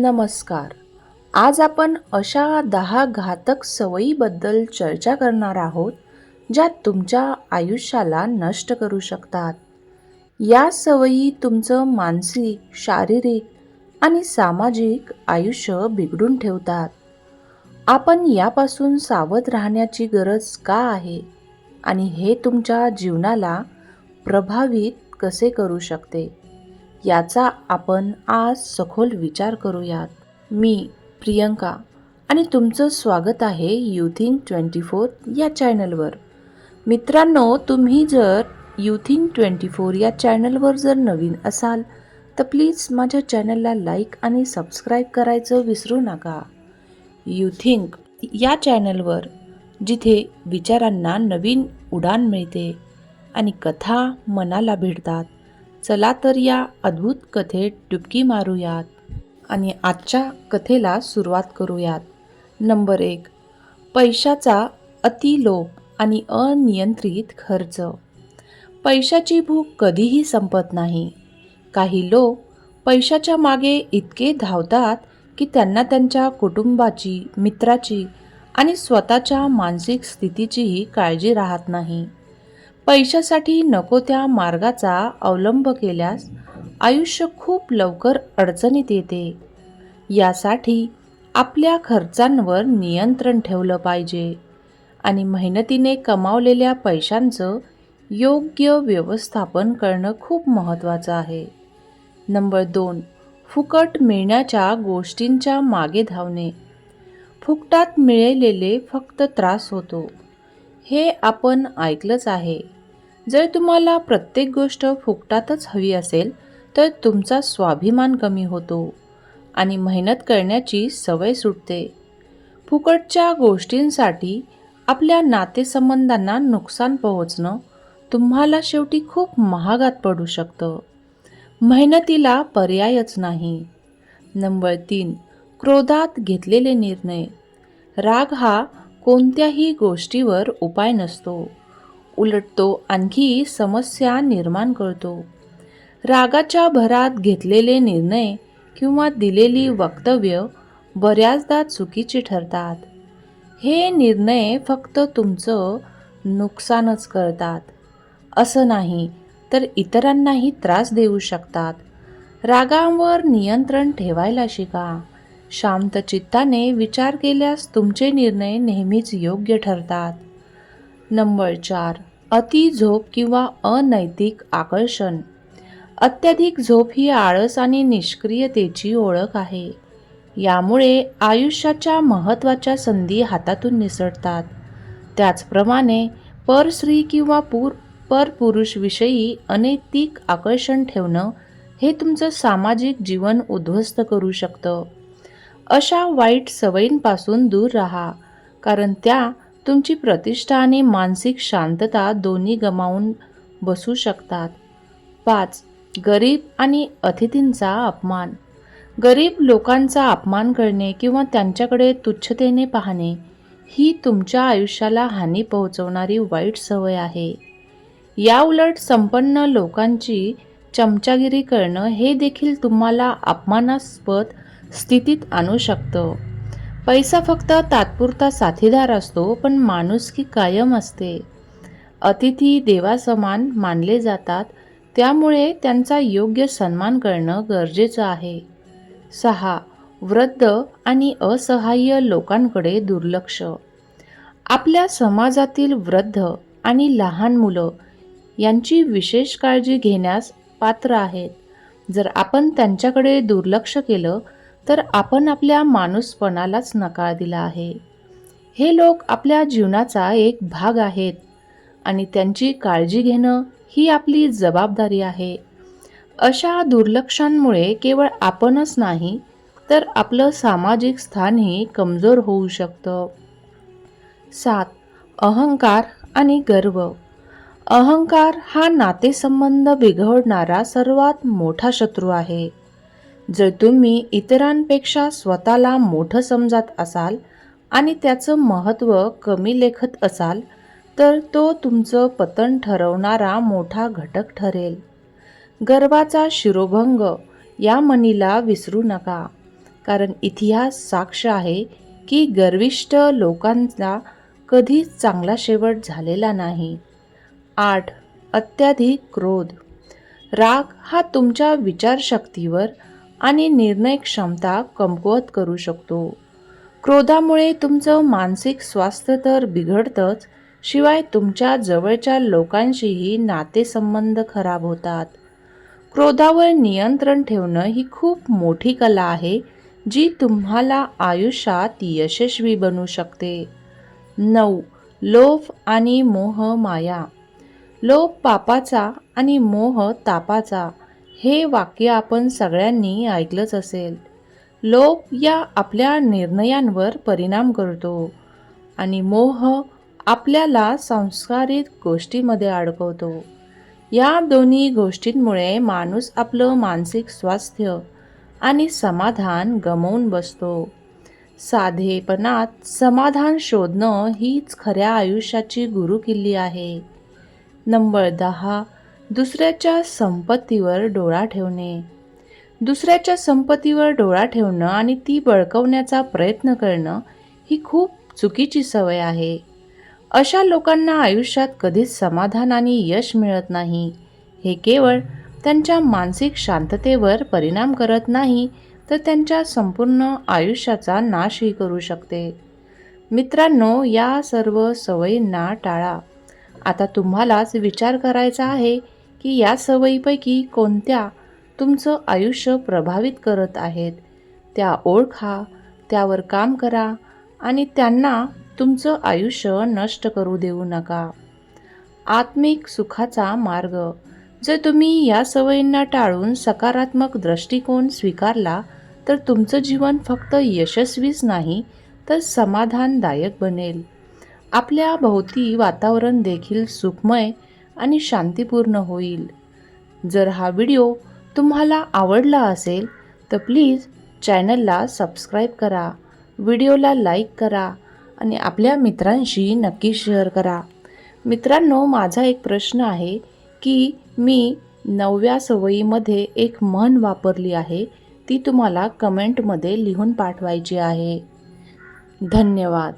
नमस्कार. आज आपण अशा दहा घातक सवयीबद्दल चर्चा करणार आहोत ज्या तुमच्या आयुष्याला नष्ट करू शकतात. या सवयी तुमचं मानसिक शारीरिक आणि सामाजिक आयुष्य बिघडून ठेवतात. आपण यापासून सावध राहण्याची गरज का आहे आणि हे तुमच्या जीवनाला प्रभावित कसे करू शकते? याचा आपण आज सखोल विचार करूयात. मी प्रियंका आणि तुमचं स्वागत आहे युथिंग ट्वेंटी फोर या चॅनलवर मित्रांनो तुम्ही जर युथिंग ट्वेंटी फोर या चॅनलवर जर नवीन असाल तर प्लीज माझ्या चॅनलला लाईक आणि सबस्क्राईब करायचं विसरू नका. युथिंक या चॅनलवर जिथे विचारांना नवीन उडान मिळते आणि कथा मनाला भिडतात चला तर या अद्भुत कथेत डुबकी मारूयात आणि आजच्या कथेला सुरुवात करूयात. नंबर एक पैशाचा अतिलोप आणि अनियंत्रित खर्च. पैशाची भूक कधीही संपत नाही. काही लोक पैशाच्या मागे इतके धावतात की त्यांना त्यांच्या कुटुंबाची मित्राची आणि स्वतःच्या मानसिक स्थितीचीही काळजी राहत नाही. पैशासाठी नको त्या मार्गाचा अवलंब केल्यास आयुष्य खूप लवकर अडचणीत येते. यासाठी आपल्या खर्चांवर नियंत्रण ठेवलं पाहिजे आणि मेहनतीने कमावलेल्या पैशांचं योग्य व्यवस्थापन करणं खूप महत्त्वाचं आहे. नंबर दोन फुकट मिळण्याच्या गोष्टींच्या मागे धावणे. फुकटात मिळालेले फक्त त्रास होतो. हे आपण ऐकलंच आहे. जर तुम्हाला प्रत्येक गोष्ट फुकटातच हवी असेल तर तुमचा स्वाभिमान कमी होतो आणि मेहनत करण्याची सवय सुटते. फुकटच्या गोष्टींसाठी आपल्या नातेसंबंधांना नुकसान पोहोचणं तुम्हाला शेवटी खूप महागात पडू शकतं. मेहनतीला पर्यायच नाही. नंबर तीन क्रोधात घेतलेले निर्णय. राग हा कोणत्याही गोष्टीवर उपाय नसतो. उलट तो आणखी समस्या निर्माण करतो. रागाच्या भरात घेतलेले निर्णय किंवा दिलेली वक्तव्य बऱ्याचदा चुकीची ठरतात. हे निर्णय फक्त तुमचं नुकसानच करतात. असं नाही तर इतरांनाही त्रास देऊ शकतात. रागांवर नियंत्रण ठेवायला शिका. शांत चित्ताने विचार केल्यास तुमचे निर्णय नेहमीच योग्य ठरतात. नंबर चार. अति झोप किंवा अनैतिक आकर्षण. अत्याधिक झोप ही आळस आणि निष्क्रियतेची ओळख आहे. यामुळे आयुष्याच्या महत्त्वाच्या संधी हातातून निसटतात. त्याचप्रमाणे परस्त्री किंवा पूर परपुरुषविषयी अनैतिक आकर्षण ठेवणं हे तुमचं सामाजिक जीवन उद्ध्वस्त करू शकतं. अशा वाईट सवयींपासून दूर राहा कारण त्या तुमची प्रतिष्ठा आणि मानसिक शांतता दोन्ही गमावून बसू शकतात. पाच गरीब आणि अतिथींचा अपमान. गरीब लोकांचा अपमान करणे किंवा त्यांच्याकडे तुच्छतेने पाहणे ही तुमच्या आयुष्याला हानी पोहोचवणारी वाईट सवय आहे. याउलट संपन्न लोकांची चमचागिरी करणं हे देखील तुम्हाला अपमानास्पद स्थितीत आणू शकतं. पैसा फक्त तात्पुरता साथीदार असतो पण माणुसकी कायम असते. अतिथी देवासमान मानले जातात त्यामुळे त्यांचा योग्य सन्मान करणं गरजेचं आहे. सहा. वृद्ध आणि असहाय्य लोकांकडे दुर्लक्ष. आपल्या समाजातील वृद्ध आणि लहान मुलं यांची विशेष काळजी घेण्यास पात्र आहेत. जर आपण त्यांच्याकडे दुर्लक्ष केलं तर आपण आपल्या माणूसपणालाच नकार दिला आहे. हे लोक आपल्या जीवनाचा एक भाग आहेत आणि त्यांची काळजी घेणं ही आपली जबाबदारी आहे. अशा दुर्लक्षांमुळे केवळ आपणच नाही तर आपलं सामाजिक स्थानही कमजोर होऊ शकतं. सात. अहंकार आणि गर्व. अहंकार हा नातेसंबंध बिघडणारा सर्वात मोठा शत्रू आहे. जर तुम्ही इतरांपेक्षा स्वतःला मोठं समजत असाल आणि त्याचं महत्त्व कमी लेखत असाल तर तो तुमचं पतन ठरवणारा मोठा घटक ठरेल. गर्वाचा शिरोभंग या मनीला विसरू नका कारण इतिहास साक्ष आहे की गर्विष्ठ लोकांचा कधीच चांगला शेवट झालेला नाही. आठ अत्याधिक क्रोध. राग हा तुमच्या विचारशक्तीवर आणि निर्णय क्षमता कमकुवत करू शकतो. क्रोधामुळे तुमचं मानसिक स्वास्थ्य तर बिघडतंच शिवाय तुमच्या जवळच्या लोकांशीही नातेसंबंध खराब होतात. क्रोधावर नियंत्रण ठेवणं ही खूप मोठी कला आहे जी तुम्हाला आयुष्यात यशस्वी बनू शकते. नऊ. लोभ आणि मोह माया. लोभ पापाचा आणि मोह तापाचा. हे वाक्य आपण सगळ्यांनी ऐकलंच असेल. लोभ या आपल्या निर्णयांवर परिणाम करतो आणि मोह आपल्याला संस्कारित गोष्टीमध्ये अडकवतो. या दोन्ही गोष्टींमुळे माणूस आपलं मानसिक स्वास्थ्य आणि समाधान गमवून बसतो. साधेपणात समाधान शोधणं हीच खऱ्या आयुष्याची गुरुकिल्ली आहे. नंबर दहा दुसऱ्याच्या संपत्तीवर डोळा ठेवणे. दुसऱ्याच्या संपत्तीवर डोळा ठेवणं आणि ती बळकवण्याचा प्रयत्न करणं ही खूप चुकीची सवय आहे. अशा लोकांना आयुष्यात कधीच समाधान आणि यश मिळत नाही. हे केवळ त्यांच्या मानसिक शांततेवर परिणाम करत नाही तर त्यांच्या संपूर्ण आयुष्याचा नाशही करू शकते. मित्रांनो या सर्व सवयींना टाळा. आता तुम्हालाच विचार करायचा आहे की या सवयीपैकी कोणत्या तुमचं आयुष्य प्रभावित करत आहेत? त्या ओळखा त्यावर काम करा आणि त्यांना तुमचं आयुष्य नष्ट करू देऊ नका. आत्मिक सुखाचा मार्ग. जर तुम्ही या सवयींना टाळून सकारात्मक दृष्टिकोन स्वीकारला तर तुमचं जीवन फक्त यशस्वीच नाही तर समाधानदायक बनेल. आपल्या भोवती वातावरण देखील सुखमय आणि शांतीपूर्ण होईल. जर हा व्हिडिओ तुम्हाला आवडला असेल तर प्लीज चॅनलला सबस्क्राईब करा व्हिडिओला लाईक करा आणि आपल्या मित्रांशी नक्की शेअर करा. मित्रांनो माझा एक प्रश्न आहे की मी नवव्या सवयीमध्ये एक म्हण वापरली आहे ती तुम्हाला कमेंटमध्ये लिहून पाठवायची आहे. धन्यवाद.